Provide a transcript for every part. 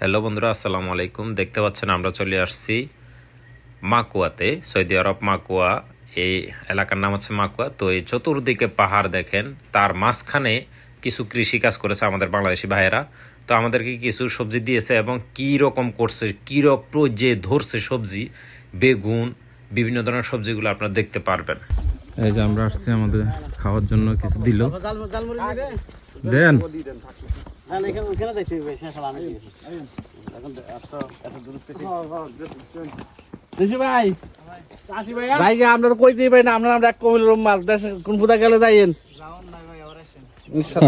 Hello বন্ধুরা, আসসালামু আলাইকুম। দেখতে পাচ্ছেন আমরা চলে আসছি মাকুয়াতে, সৌদি আরব মাকুয়া। এই এলাকার নাম হচ্ছে মাকুয়া। তো এই চতুর্দিকে পাহাড় দেখেন, তার মাঝখানে কিছু কৃষি কাজ করেছে আমাদের বাংলাদেশি ভাইয়েরা। তো আমাদেরকে কিছু সবজি দিয়েছে এবং কি রকম করছে, কি রকম যে ধরছে সবজি, বেগুন, বিভিন্ন ধরনের সবজিগুলো আপনারা দেখতে পারবেন। এই যে আমরা আসছি আমাদের খাওয়ার জন্য, কিছু দিল। দেন। না না আমরা তো কইতেই পারি না আমরা আমরা এক কবিলের মাল। দেশে কোন ফুদা গেলে যাইয়েন?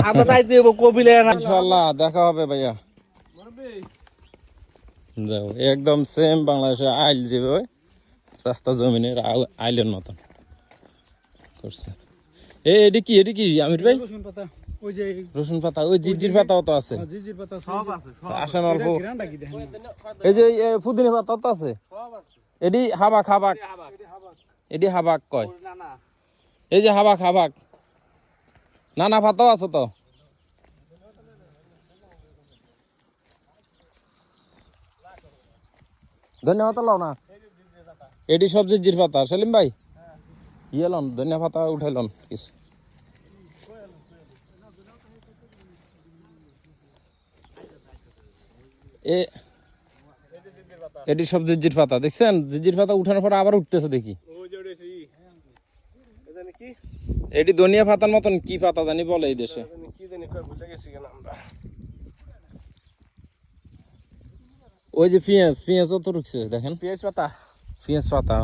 আমরা যাইতে হইব কবিলে ইনশাল্লাহ দেখা হবে ভাইয়া। যাও একদম সেম বাংলাদেশে আইল যেভাবে রাস্তা জমিনের আইলের মতন। করছে। এ এটি কি এটি কি আমির ভাই? ওই যে রসুন পাতা ওই জিজির পাতাও তো আছে। জিজির পাতা সব আছে আসেন অল্প। এই যে এই পুদিনা পাতা তো আছে? এটি হাবাক হাবাক। এটি হাবাক। কয়? না না এই যে হাবাক হাবাক। নানা পাতাও আছে তো? ধন্যবাদ লও না। এটি সবজির জির পাতা। সেলিম ভাই? ইয়ে লন ধনিয়া পাতা উঠাই লন কিছু। এ এটি সব জিজির পাতা দেখছেন? জিজির পাতা উঠানোর পর আবার উঠতেছে দেখি। এটি ধনিয়া পাতার মতন কি পাতা জানি বলে এই দেশে। ওই যে পেঁয়াজ পেঁয়াজও তো রুখছে দেখেন? পেঁয়াজ পাতা। পেঁয়াজ পাতা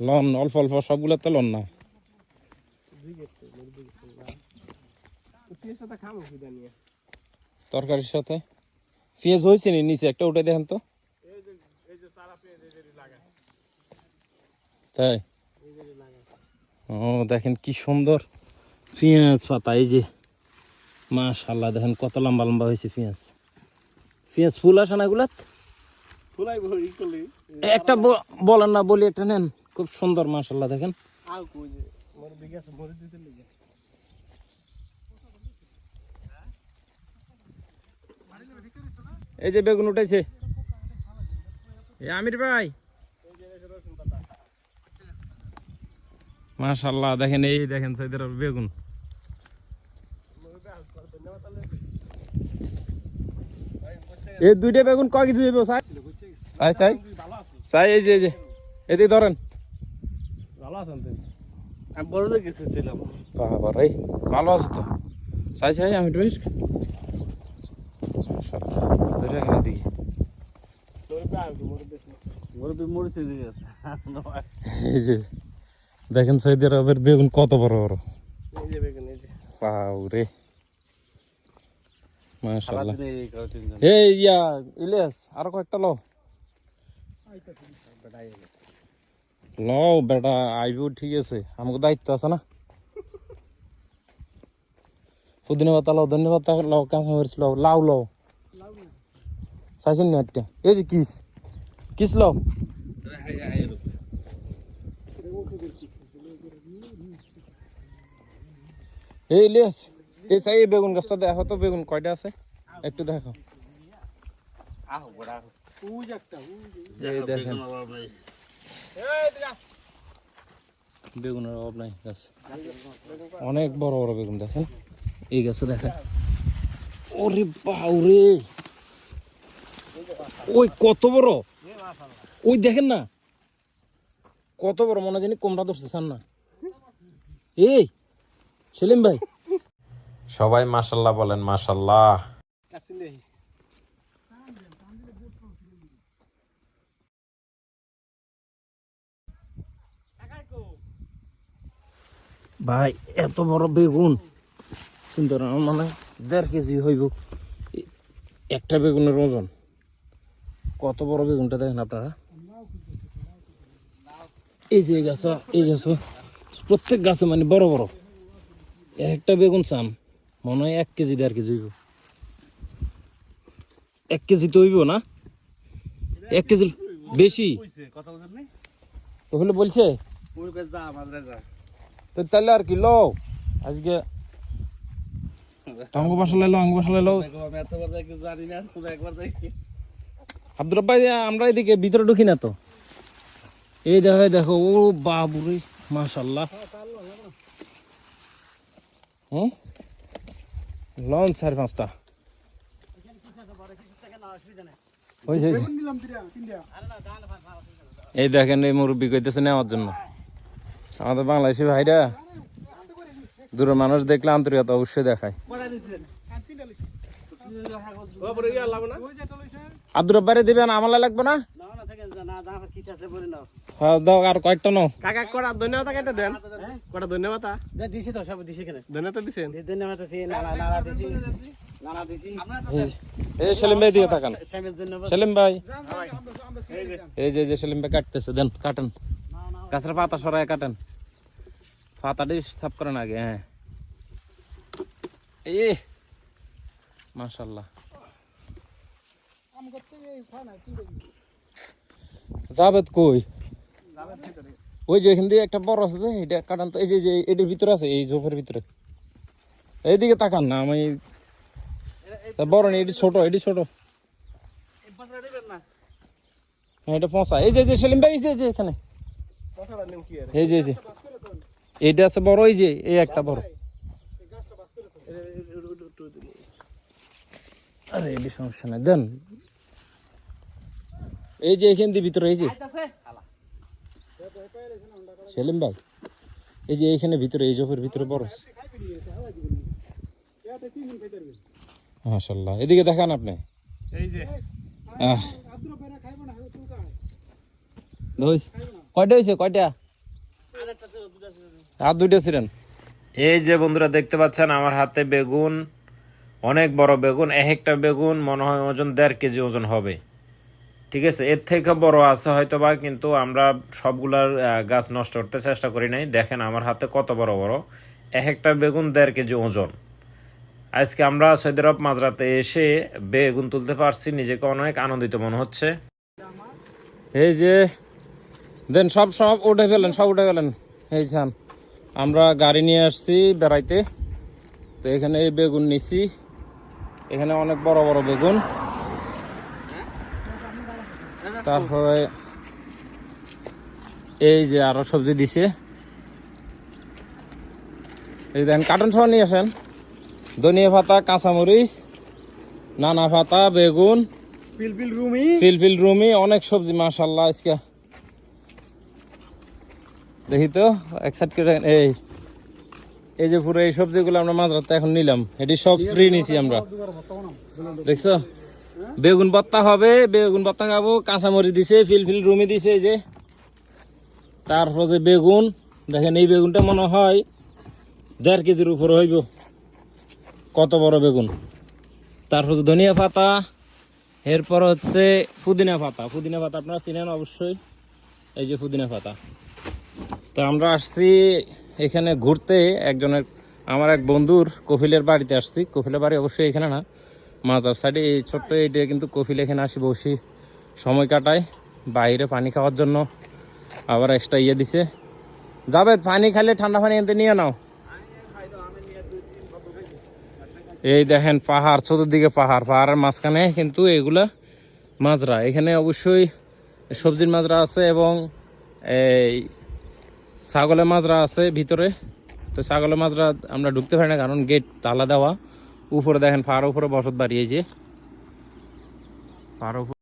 লন অল্প অল্প সবগুলো তো লন না। পেঁয়াজ পাতা খাব তরকারির সাথে। পেঁয়াজ হয়েছে নি নিচে? একটা উঠে দেখেন তো। তাই? ও, দেখেন কি সুন্দর পেঁয়াজ পাতা। এই যে মাশাল্লাহ দেখেন কত লম্বা লম্বা হয়েছে পেঁয়াজ। পেঁয়াজ ফুল আসে না এগুলা ফুলাই ভরি করলি একটা বলেন না, বলি একটা নেন। খুব সুন্দর মাশাল্লাহ দেখেন। এই যে বেগুন উঠেছে। এ আমির ভাই। মাশাল্লাহ দেখেন এই দেখেন সৈদের বেগুন। এই দুইটা বেগুন কয় কেজি হইব সাই? সাই সাই। সাই এই যে এই যে। এদিকে ধরেন। ভালো আছেন তুমি আমি বড়দের কাছে ছিলাম। বাবা রে ভালো আছো তো? সাই সাই আমির ভাই। মাশাল্লাহ ধরে রাখেন এদিকে দেখেন সৌদি আরবের বেগুন কত বড় বড়। এই যে বেগুন এই যে পাও রে মাশাআল্লাহ। এই কাউ তিনজন এই ইয়া, ইলিয়াস, আর কয়েকটা লও। লও বেটা, আইবো ঠিক আছে। আমাকে দায়িত্ব আছে না? পুদিনা পাতা লও ধন্যবাদ লও কাঁচা মরিচ লও, লাউ লও। চাইছেন না একটা এই যে কিস। কিস লও এই ইলিয়াস, এই চাই এই বেগুন গাছটা দেখো তো, বেগুন কয়টা আছে? একটু দেখো। দেখেন। বেগুনের অভাব নাই গাছ। অনেক বড় বড় বেগুন দেখেন। এই গাছে দেখেন। ওরে বাউরে! ওই কত বড়? ওই দেখেন না। কত বড় মনে জানি কোমরা ধরছে সান না। এই সেলিম ভাই। সবাই মাশাল্লাহ বলেন মাশাল্লাহ। ভাই এত বড় বেগুন। সুন্দর মানে দেড় কেজি হইব। একটা বেগুনের ওজন। কত বড় বেগুনটা দেখেন আপনারা? এই যে গাছ এই গাছ প্রত্যেক গাছে মানে বড় বড়। একটা বেগুন চান মনে হয় এক কেজি দেড় কেজি হইব। এক কেজি তো হইব না? এক কেজির বেশি? কইছে কথা বলেন নি ওগুলো বলছে? তো তাহলে আর কি লো আজকে আমাকে বাসা লাইলো আমাকে বাসা লাইলো দেখো, একবার যাই আব্দুর আমরা এদিকে ভিতরে ঢুকি না তো। এই দেখো দেখো, ও বাবুরে মাশাল্লাহ হুম? লন চার পাঁচটা। এই দেখেন, এই মুরব্বী কইতেছে নেওয়ার জন্য। আমাদের বাংলাদেশি ভাইরা, দূরের মানুষ দেখলে আন্তরিকতা অবশ্যই দেখায়। আব্দুর রব্বারে দিবেন আমলা লাগবে না? না না থাকেন না না কিছু আছে বলে নাও। হ্যাঁ দাও আর কয়েকটা নাও। কাকা কটা ধন্যবাদ একটা দেন। কটা ধন্যবাদ দিছি তো সব দিছি কেন ধন্যবাদ দিছেন। ধন্যবাদ দিছি নানা নানা দিছি। নানা দিছি। এই সেলিম ভাই দিয়ে তাকান সেলিম ভাই। এই যে। যে সেলিম ভাই কাটতেছে দেন কাটেন। গাছের পাতা সরায় কাটেন। পাতাটি সাফ করেন আগে হ্যাঁ। এই মাশাল্লাহ জাবেদ কই? ওই যে এখান দিয়ে একটা বড় আছে যে, এটা কাটান তো, এই যে যে, এটার ভিতরে আছে, এই জোফের ভিতরে। এইদিকে তাকান না, আমি বড় নেই এটি ছোট এটি ছোট। হ্যাঁ এটা পচা। এই যে যে, সেলিম ভাই, এই যে এখানে। এই যে যে। এইটা আছে বড়, এই যে, এই একটা বড়। আরে, এটি সমস্যা নাই। দেন এই যে এখান দিয়ে ভিতরে এই যে। সেলিম ভাই এই যে এইখানে ভিতরে এই জোফের ভিতরে বড় আছে। মাশাল্লাহ এদিকে দেখান আপনি। এই যে। কয়টা হয়েছে কয়টা? আর দুইটা ছিলেন। এই যে বন্ধুরা দেখতে পাচ্ছেন আমার হাতে বেগুন অনেক বড় বেগুন এক একটা বেগুন মনে হয় ওজন দেড় কেজি ওজন হবে। ঠিক আছে, এর থেকে বড় আছে হয়তো বা কিন্তু আমরা সবগুলার গাছ নষ্ট করতে চেষ্টা করি নাই। দেখেন আমার হাতে কত বড় বড়। এক একটা বেগুন দেড় কেজি ওজন। আজকে আমরা সৌদি মাঝরাতে এসে বেগুন তুলতে পারছি, নিজেকে অনেক আনন্দিত মনে হচ্ছে। এই যে, দেন সব সব উঠে ফেলেন, সব উঠে ফেলেন। এই ছান আমরা গাড়ি নিয়ে আসছি বেড়াইতে। তো এখানে এই বেগুন নিছি। এখানে অনেক বড় বড় বেগুন। তারপরে এই যে আরও সবজি দিছে। এই দেখেন কার্টন সহ নিয়ে আসেন। ধনিয়া পাতা কাঁচামরিচ নানা পাতা বেগুন পিলপিল রুমি। ফিলফিল রুমি অনেক সবজি মাশাল্লাহ আজকে। দেখি তো এক সাইড করে এই। এই যে পুরো এই সবজিগুলো আমরা মাঝরাতে এখন নিলাম। এটি সব ফ্রি নিছি আমরা। দেখছ? বেগুন ভর্তা হবে, বেগুন ভর্তা খাব, কাঁচামরিচ দিছে, ফিলফিল রুমি দিছে যে। তারপর যে বেগুন, দেখেন এই বেগুনটা মনে হয় দেড় কেজির উপরে হইব। কত বড় বেগুন? তারপর ধনিয়া পাতা, এরপর হচ্ছে পুদিনা পাতা। পুদিনা পাতা আপনারা চিনেন অবশ্যই, এই যে পুদিনা পাতা। তো আমরা আসছি এখানে ঘুরতে। একজনের, আমার এক বন্ধুর কফিলের বাড়িতে আসছি। কফিলের বাড়ি অবশ্যই এখানে না। মাজার সাইডে এই ছোট্ট এইটা কিন্তু কফিল এখানে আসি বসি। সময় কাটায়, বাইরে পানি খাওয়ার জন্য আবার এক্সট্রা ইয়ে দিছে। যাবে পানি খাইলে ঠান্ডা পানি এনতে নিয়ে নাও। এই দেখেন পাহাড়, চতুর্দিকে পাহাড়। পাহাড়ের মাঝখানে কিন্তু এগুলা মাজরা। এখানে অবশ্যই সবজির মাজরা আছে এবং এই ছাগলের মাজরা আছে ভিতরে। তো ছাগলের মাজরা আমরা ঢুকতে পারি না, কারণ গেট তালা দেওয়া। উপরে দেখেন পাহাড়ের উপরে বসত বাড়িয়েছে পাহাড়ের উপর